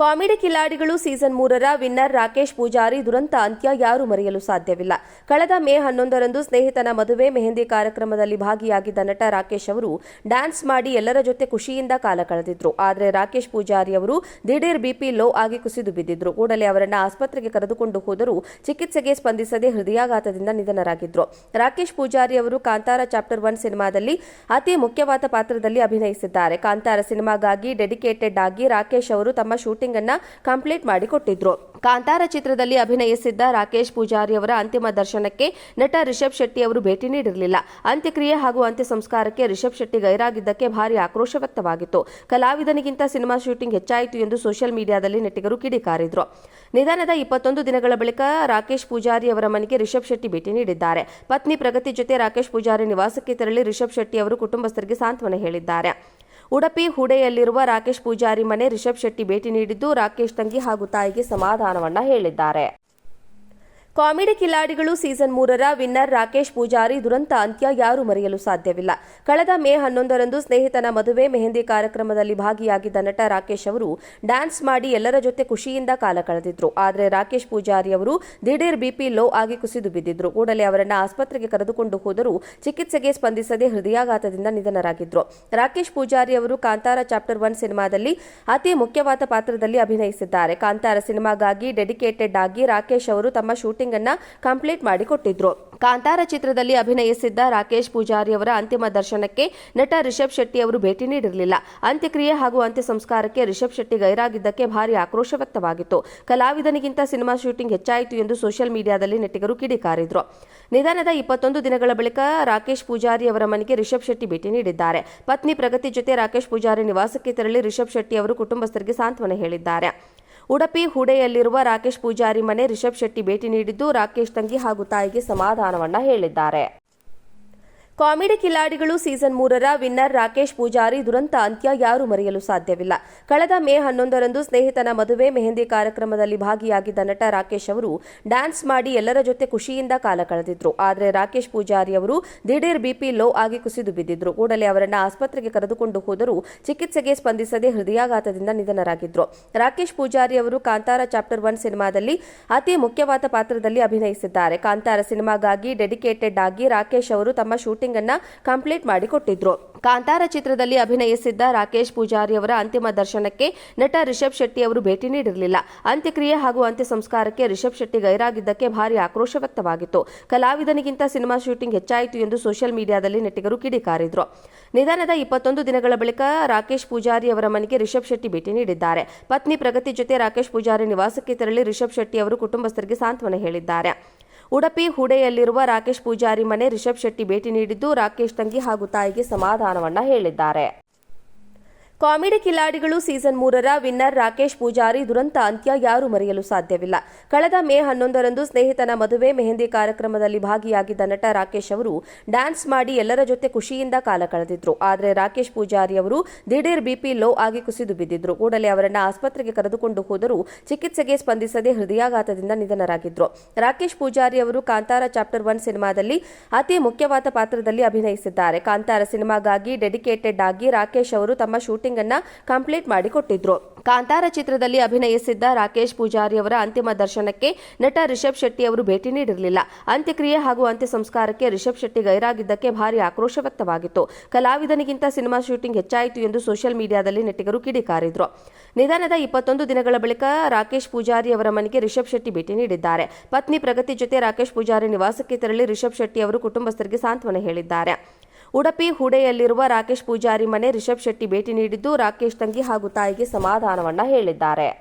Comedy ಕಿಲಾಡಿಗಳು season ಮೂರರ winner Rakesh Pujari ದುರಂತ ಅಂತ್ಯ ಯಾರು ಮರೆಯಲು ಸಾಧ್ಯವಿಲ್ಲ. ಕಳೆದ ಮೇ ಹನ್ನೊಂದರಂದು ಸ್ನೇಹಿತನ ಮದುವೆ ಮೆಹಂದಿ ಕಾರ್ಯಕ್ರಮದಲ್ಲಿ ಭಾಗಿಯಾಗಿದ್ದ ನಟ ರಾಕೇಶ್ ಅವರು ಡ್ಯಾನ್ಸ್ ಮಾಡಿ ಎಲ್ಲರ ಜೊತೆ ಖುಷಿಯಿಂದ ಕಾಲ ಕಳೆದಿದ್ರು. ಆದರೆ ರಾಕೇಶ್ ಪೂಜಾರಿ ಅವರು ದಿಢೀರ್ ಬಿಪಿ ಲೋ ಆಗಿ ಕುಸಿದು ಬಿದ್ದಿದ್ರು. ಕೂಡಲೇ ಅವರನ್ನ ಆಸ್ಪತ್ರೆಗೆ ಕರೆದುಕೊಂಡು ಹೋದರೂ ಚಿಕಿತ್ಸೆಗೆ ಸ್ಪಂದಿಸದೆ ಹೃದಯಾಘಾತದಿಂದ ನಿಧನರಾಗಿದ್ರು. ರಾಕೇಶ್ ಪೂಜಾರಿ ಅವರು ಕಾಂತಾರ ಚಾಪ್ಟರ್ ಒನ್ ಸಿನಿಮಾದಲ್ಲಿ ಅತಿ ಮುಖ್ಯವಾದ ಪಾತ್ರದಲ್ಲಿ ಅಭಿನಯಿಸಿದ್ದಾರೆ. ಕಾಂತಾರ ಸಿನಿಮಾಗಾಗಿ ಡೆಡಿಕೇಟೆಡ್ ಆಗಿ ರಾಕೇಶ್ ಅವರು ತಮ್ಮ ಶೂಟಿಂಗ್ ಅನ್ನ ಕಂಪ್ಲೀಟ್ ಮಾಡಿಕೊಟ್ಟಿದ್ರು ಕಾಂತಾರ ಚಿತ್ರದಲ್ಲಿ ಅಭಿನಯಿಸಿದ್ದ ರಾಕೇಶ್ ಪೂಜಾರಿ ಅವರ ಅಂತಿಮ ದರ್ಶನಕ್ಕೆ ನಟ ರಿಷಬ್ ಶೆಟ್ಟಿ ಅವರು ಭೇಟಿ ನೀಡಿರಲಿಲ್ಲ. ಅಂತ್ಯಕ್ರಿಯೆ ಹಾಗೂ ಅಂತ್ಯ ಸಂಸ್ಕಾರಕ್ಕೆ ರಿಷಬ್ ಶೆಟ್ಟಿ ಗೈರಾಗಿದ್ದಕ್ಕೆ ಭಾರಿ ಆಕ್ರೋಶ ವ್ಯಕ್ತವಾಗಿತ್ತು. ಕಲಾವಿದನಿಗಿಂತ ಸಿನಿಮಾ ಶೂಟಿಂಗ್ ಹೆಚ್ಚಾಯಿತು ಎಂದು ಸೋಷಿಯಲ್ ಮೀಡಿಯಾದಲ್ಲಿ ನೆಟ್ಟಿಗರು ಕಿಡಿಕಾರಿದ್ರು. ನಿಧನದ ಇಪ್ಪತ್ತೊಂದು ದಿನಗಳ ಬಳಿಕ ರಾಕೇಶ್ ಪೂಜಾರಿ ಅವರ ಮನೆಗೆ ರಿಷಬ್ ಶೆಟ್ಟಿ ಭೇಟಿ ನೀಡಿದ್ದಾರೆ. ಪತ್ನಿ ಪ್ರಗತಿ ಜೊತೆ ರಾಕೇಶ್ ಪೂಜಾರಿ ನಿವಾಸಕ್ಕೆ ತೆರಳಿ ರಿಷಬ್ ಶೆಟ್ಟಿ ಅವರು ಕುಟುಂಬಸ್ಥರಿಗೆ ಸಾಂತ್ವನ ಹೇಳಿದ್ದಾರೆ. ಉಡುಪಿ ಹುಡೆಯಲ್ಲಿರುವ ರಾಕೇಶ್ ಪೂಜಾರಿ ಮನೆ ರಿಷಬ್ ಶೆಟ್ಟಿ ಭೇಟಿ ನೀಡಿದ್ದು ರಾಕೇಶ್ ತಂಗಿ ಹಾಗೂ ತಾಯಿಗೆ ಸಮಾಧಾನವನ್ನ ಹೇಳಿದ್ದಾರೆ. ಕಾಮಿಡಿ ಕಿಲಾಡಿಗಳು ಸೀಸನ್ ಮೂರರ ವಿನ್ನರ್ ರಾಕೇಶ್ ಪೂಜಾರಿ ದುರಂತ ಅಂತ್ಯ ಯಾರು ಮರೆಯಲು ಸಾಧ್ಯವಿಲ್ಲ. ಕಳೆದ ಮೇ ಹನ್ನೊಂದರಂದು ಸ್ನೇಹಿತನ ಮದುವೆ ಮೆಹಂದಿ ಕಾರ್ಯಕ್ರಮದಲ್ಲಿ ಭಾಗಿಯಾಗಿದ್ದ ನಟ ರಾಕೇಶ್ ಅವರು ಡ್ಯಾನ್ಸ್ ಮಾಡಿ ಎಲ್ಲರ ಜೊತೆ ಖುಷಿಯಿಂದ ಕಾಲ ಕಳೆದಿದ್ರು. ಆದರೆ ರಾಕೇಶ್ ಪೂಜಾರಿ ಅವರು ದಿಢೀರ್ ಬಿಪಿ ಲೋ ಆಗಿ ಕುಸಿದು ಬಿದ್ದಿದ್ರು. ಕೂಡಲೇ ಅವರನ್ನು ಆಸ್ಪತ್ರೆಗೆ ಕರೆದುಕೊಂಡು ಹೋದರೂ ಚಿಕಿತ್ಸೆಗೆ ಸ್ಪಂದಿಸದೆ ಹೃದಯಾಘಾತದಿಂದ ನಿಧನರಾಗಿದ್ರು. ರಾಕೇಶ್ ಪೂಜಾರಿ ಅವರು ಕಾಂತಾರ ಚಾಪ್ಟರ್ ಒನ್ ಸಿನಿಮಾದಲ್ಲಿ ಅತಿ ಮುಖ್ಯವಾದ ಪಾತ್ರದಲ್ಲಿ ಅಭಿನಯಿಸಿದ್ದಾರೆ. ಕಾಂತಾರ ಸಿನಿಮಾಗಾಗಿ ಡೆಡಿಕೇಟೆಡ್ ಆಗಿ ರಾಕೇಶ್ ಅವರು ತಮ್ಮ ಶೂಟಿಂಗ್ ಅನ್ನ ಕಂಪ್ಲೀಟ್ ಮಾಡಿಕೊಟ್ಟಿದ್ರು ಕಾಂತಾರ ಚಿತ್ರದಲ್ಲಿ ಅಭಿನಯಿಸಿದ್ದ ರಾಕೇಶ್ ಪೂಜಾರಿ ಅವರ ಅಂತಿಮ ದರ್ಶನಕ್ಕೆ ನಟ ರಿಷಬ್ ಶೆಟ್ಟಿ ಅವರು ಭೇಟಿ ನೀಡಿರಲಿಲ್ಲ. ಅಂತ್ಯಕ್ರಿಯೆ ಹಾಗೂ ಅಂತ್ಯ ಸಂಸ್ಕಾರಕ್ಕೆ ರಿಷಬ್ ಶೆಟ್ಟಿ ಗೈರಾಗಿದ್ದಕ್ಕೆ ಭಾರಿ ಆಕ್ರೋಶ ವ್ಯಕ್ತವಾಗಿತ್ತು. ಕಲಾವಿದನಿಗಿಂತ ಸಿನಿಮಾ ಶೂಟಿಂಗ್ ಹೆಚ್ಚಾಯಿತು ಎಂದು ಸೋಷಿಯಲ್ ಮೀಡಿಯಾದಲ್ಲಿ ನೆಟ್ಟಿಗರು ಕಿಡಿಕಾರಿದ್ರು. ನಿಧನದ ಇಪ್ಪತ್ತೊಂದು ದಿನಗಳ ಬಳಿಕ ರಾಕೇಶ್ ಪೂಜಾರಿ ಅವರ ಮನೆಗೆ ರಿಷಬ್ ಶೆಟ್ಟಿ ಭೇಟಿ ನೀಡಿದ್ದಾರೆ. ಪತ್ನಿ ಪ್ರಗತಿ ಜೊತೆ ರಾಕೇಶ್ ಪೂಜಾರಿ ನಿವಾಸಕ್ಕೆ ತೆರಳಿ ರಿಷಬ್ ಶೆಟ್ಟಿ ಅವರು ಕುಟುಂಬಸ್ಥರಿಗೆ ಸಾಂತ್ವನ ಹೇಳಿದ್ದಾರೆ. ಉಡುಪಿ ಹುಡೆಯಲ್ಲಿರುವ ರಾಕೇಶ್ ಪೂಜಾರಿ ಮನೆ ರಿಷಬ್ ಶೆಟ್ಟಿ ಭೇಟಿ ನೀಡಿದ್ದು ರಾಕೇಶ್ ತಂಗಿ ಹಾಗೂ ತಾಯಿಗೆ ಸಮಾಧಾನವನ್ನ ಹೇಳಿದ್ದಾರೆ ಕಾಮಿಡಿ ಕಿಲಾಡಿಗಳು ಸೀಸನ್ ಮೂರರ ವಿನ್ನರ್ ರಾಕೇಶ್ ಪೂಜಾರಿ ದುರಂತ ಅಂತ್ಯ ಯಾರು ಮರೆಯಲು ಸಾಧ್ಯವಿಲ್ಲ. ಕಳೆದ ಮೇ ಹನ್ನೊಂದರಂದು ಸ್ನೇಹಿತನ ಮದುವೆ ಮೆಹಂದಿ ಕಾರ್ಯಕ್ರಮದಲ್ಲಿ ಭಾಗಿಯಾಗಿದ್ದ ನಟ ರಾಕೇಶ್ ಅವರು ಡ್ಯಾನ್ಸ್ ಮಾಡಿ ಎಲ್ಲರ ಜೊತೆ ಖುಷಿಯಿಂದ ಕಾಲ ಕಳೆದಿದ್ರು. ಆದರೆ ರಾಕೇಶ್ ಪೂಜಾರಿ ಅವರು ದಿಢೀರ್ ಬಿಪಿ ಲೋ ಆಗಿ ಕುಸಿದು ಬಿದ್ದಿದ್ರು. ಕೂಡಲೇ ಅವರನ್ನು ಆಸ್ಪತ್ರೆಗೆ ಕರೆದುಕೊಂಡು ಹೋದರೂ ಚಿಕಿತ್ಸೆಗೆ ಸ್ಪಂದಿಸದೆ ಹೃದಯಾಘಾತದಿಂದ ನಿಧನರಾಗಿದ್ರು. ರಾಕೇಶ್ ಪೂಜಾರಿ ಅವರು ಕಾಂತಾರ ಚಾಪ್ಟರ್ ಒನ್ ಸಿನಿಮಾದಲ್ಲಿ ಅತಿ ಮುಖ್ಯವಾದ ಪಾತ್ರದಲ್ಲಿ ಅಭಿನಯಿಸಿದ್ದಾರೆ. ಕಾಂತಾರ ಸಿನಿಮಾಗಾಗಿ ಡೆಡಿಕೇಟೆಡ್ ಆಗಿ ರಾಕೇಶ್ ಅವರು ತಮ್ಮ ಶೂಟಿಂಗ್ ಅನ್ನ ಕಂಪ್ಲೀಟ್ ಮಾಡಿಕೊಟ್ಟಿದ್ರು ಕಾಂತಾರ ಚಿತ್ರದಲ್ಲಿ ಅಭಿನಯಿಸಿದ್ದ ರಾಕೇಶ್ ಪೂಜಾರಿ ಅವರ ಅಂತಿಮ ದರ್ಶನಕ್ಕೆ ನಟ ರಿಷಬ್ ಶೆಟ್ಟಿ ಅವರು ಭೇಟಿ ನೀಡಿರಲಿಲ್ಲ. ಅಂತ್ಯಕ್ರಿಯೆ ಹಾಗೂ ಅಂತ್ಯ ಸಂಸ್ಕಾರಕ್ಕೆ ರಿಷಬ್ ಶೆಟ್ಟಿ ಗೈರಾಗಿದ್ದಕ್ಕೆ ಭಾರಿ ಆಕ್ರೋಶ ವ್ಯಕ್ತವಾಗಿತ್ತು. ಕಲಾವಿದನಿಗಿಂತ ಸಿನಿಮಾ ಶೂಟಿಂಗ್ ಹೆಚ್ಚಾಯಿತು ಎಂದು ಸೋಷಿಯಲ್ ಮೀಡಿಯಾದಲ್ಲಿ ನೆಟ್ಟಿಗರು ಕಿಡಿಕಾರಿದ್ರು. ನಿಧನದ ಇಪ್ಪತ್ತೊಂದು ದಿನಗಳ ಬಳಿಕ ರಾಕೇಶ್ ಪೂಜಾರಿ ಅವರ ಮನೆಗೆ ರಿಷಬ್ ಶೆಟ್ಟಿ ಭೇಟಿ ನೀಡಿದ್ದಾರೆ. ಪತ್ನಿ ಪ್ರಗತಿ ಜೊತೆ ರಾಕೇಶ್ ಪೂಜಾರಿ ನಿವಾಸಕ್ಕೆ ತೆರಳಿ ರಿಷಬ್ ಶೆಟ್ಟಿ ಅವರು ಕುಟುಂಬಸ್ಥರಿಗೆ ಸಾಂತ್ವನ ಹೇಳಿದ್ದಾರೆ. ಉಡುಪಿ ಹುಡೆಯಲ್ಲಿರುವ ರಾಕೇಶ್ ಪೂಜಾರಿ ಮನೆ ರಿಷಬ್ ಶೆಟ್ಟಿ ಭೇಟಿ ನೀಡಿದ್ದು ರಾಕೇಶ್ ತಂಗಿ ಹಾಗೂ ತಾಯಿಗೆ ಸಮಾಧಾನವನ್ನ ಹೇಳಿದ್ದಾರೆ. ಕಾಮಿಡಿ ಕಿಲಾಡಿಗಳು ಸೀಸನ್ ಮೂರರ ವಿನ್ನರ್ ರಾಕೇಶ್ ಪೂಜಾರಿ ದುರಂತ ಅಂತ್ಯ ಯಾರೂ ಮರೆಯಲು ಸಾಧ್ಯವಿಲ್ಲ. ಕಳೆದ ಮೇ ಹನ್ನೊಂದರಂದು ಸ್ನೇಹಿತನ ಮದುವೆ ಮೆಹಂದಿ ಕಾರ್ಯಕ್ರಮದಲ್ಲಿ ಭಾಗಿಯಾಗಿದ್ದ ನಟ ರಾಕೇಶ್ ಅವರು ಡ್ಯಾನ್ಸ್ ಮಾಡಿ ಎಲ್ಲರ ಜೊತೆ ಖುಷಿಯಿಂದ ಕಾಲ ಕಳೆದಿದ್ರು. ಆದರೆ ರಾಕೇಶ್ ಪೂಜಾರಿ ಅವರು ದಿಢೀರ್ ಬಿಪಿ ಲೋ ಆಗಿ ಕುಸಿದು ಬಿದ್ದಿದ್ರು. ಕೂಡಲೇ ಅವರನ್ನು ಆಸ್ಪತ್ರೆಗೆ ಕರೆದುಕೊಂಡು ಹೋದರೂ ಚಿಕಿತ್ಸೆಗೆ ಸ್ಪಂದಿಸದೆ ಹೃದಯಾಘಾತದಿಂದ ನಿಧನರಾಗಿದ್ರು. ರಾಕೇಶ್ ಪೂಜಾರಿ ಅವರು ಕಾಂತಾರ ಚಾಪ್ಟರ್ ಒನ್ ಸಿನಿಮಾದಲ್ಲಿ ಅತಿ ಮುಖ್ಯವಾದ ಪಾತ್ರದಲ್ಲಿ ಅಭಿನಯಿಸಿದ್ದಾರೆ. ಕಾಂತಾರ ಸಿನಿಮಾಗಾಗಿ ಡೆಡಿಕೇಟೆಡ್ ಆಗಿ ರಾಕೇಶ್ ಅವರು ತಮ್ಮ ಶೂಟಿಂಗ್ ಅನ್ನ ಕಂಪ್ಲೀಟ್ ಮಾಡಿಕೊಟ್ಟಿದ್ರು ಕಾಂತಾರ ಚಿತ್ರದಲ್ಲಿ ಅಭಿನಯಿಸಿದ್ದ ರಾಕೇಶ್ ಪೂಜಾರಿ ಅವರ ಅಂತಿಮ ದರ್ಶನಕ್ಕೆ ನಟ ರಿಷಬ್ ಶೆಟ್ಟಿ ಅವರು ಭೇಟಿ ನೀಡಿರಲಿಲ್ಲ. ಅಂತ್ಯಕ್ರಿಯೆ ಹಾಗೂ ಅಂತ್ಯ ಸಂಸ್ಕಾರಕ್ಕೆ ರಿಷಬ್ ಶೆಟ್ಟಿ ಗೈರಾಗಿದ್ದಕ್ಕೆ ಭಾರಿ ಆಕ್ರೋಶ ವ್ಯಕ್ತವಾಗಿತ್ತು. ಕಲಾವಿದನಿಗಿಂತ ಸಿನಿಮಾ ಶೂಟಿಂಗ್ ಹೆಚ್ಚಾಯಿತು ಎಂದು ಸೋಷಿಯಲ್ ಮೀಡಿಯಾದಲ್ಲಿ ನೆಟ್ಟಿಗರು ಕಿಡಿಕಾರಿದ್ರು. ನಿಧನದ ಇಪ್ಪತ್ತೊಂದು ದಿನಗಳ ಬಳಿಕ ರಾಕೇಶ್ ಪೂಜಾರಿ ಅವರ ಮನೆಗೆ ರಿಷಬ್ ಶೆಟ್ಟಿ ಭೇಟಿ ನೀಡಿದ್ದಾರೆ. ಪತ್ನಿ ಪ್ರಗತಿ ಜೊತೆ ರಾಕೇಶ್ ಪೂಜಾರಿ ನಿವಾಸಕ್ಕೆ ತೆರಳಿ ರಿಷಬ್ ಶೆಟ್ಟಿ ಅವರು ಕುಟುಂಬಸ್ಥರಿಗೆ ಸಾಂತ್ವನ ಹೇಳಿದ್ದಾರೆ. ಉಡುಪಿ ಹುಡೆಯಲ್ಲಿರುವ ರಾಕೇಶ್ ಪೂಜಾರಿ ಮನೆ ರಿಷಬ್ ಶೆಟ್ಟಿ ಭೇಟಿ ನೀಡಿದ್ದು ರಾಕೇಶ್ ತಂಗಿ ಹಾಗೂ ತಾಯಿಗೆ ಸಮಾಧಾನವನ್ನ ಹೇಳಿದ್ದಾರೆ.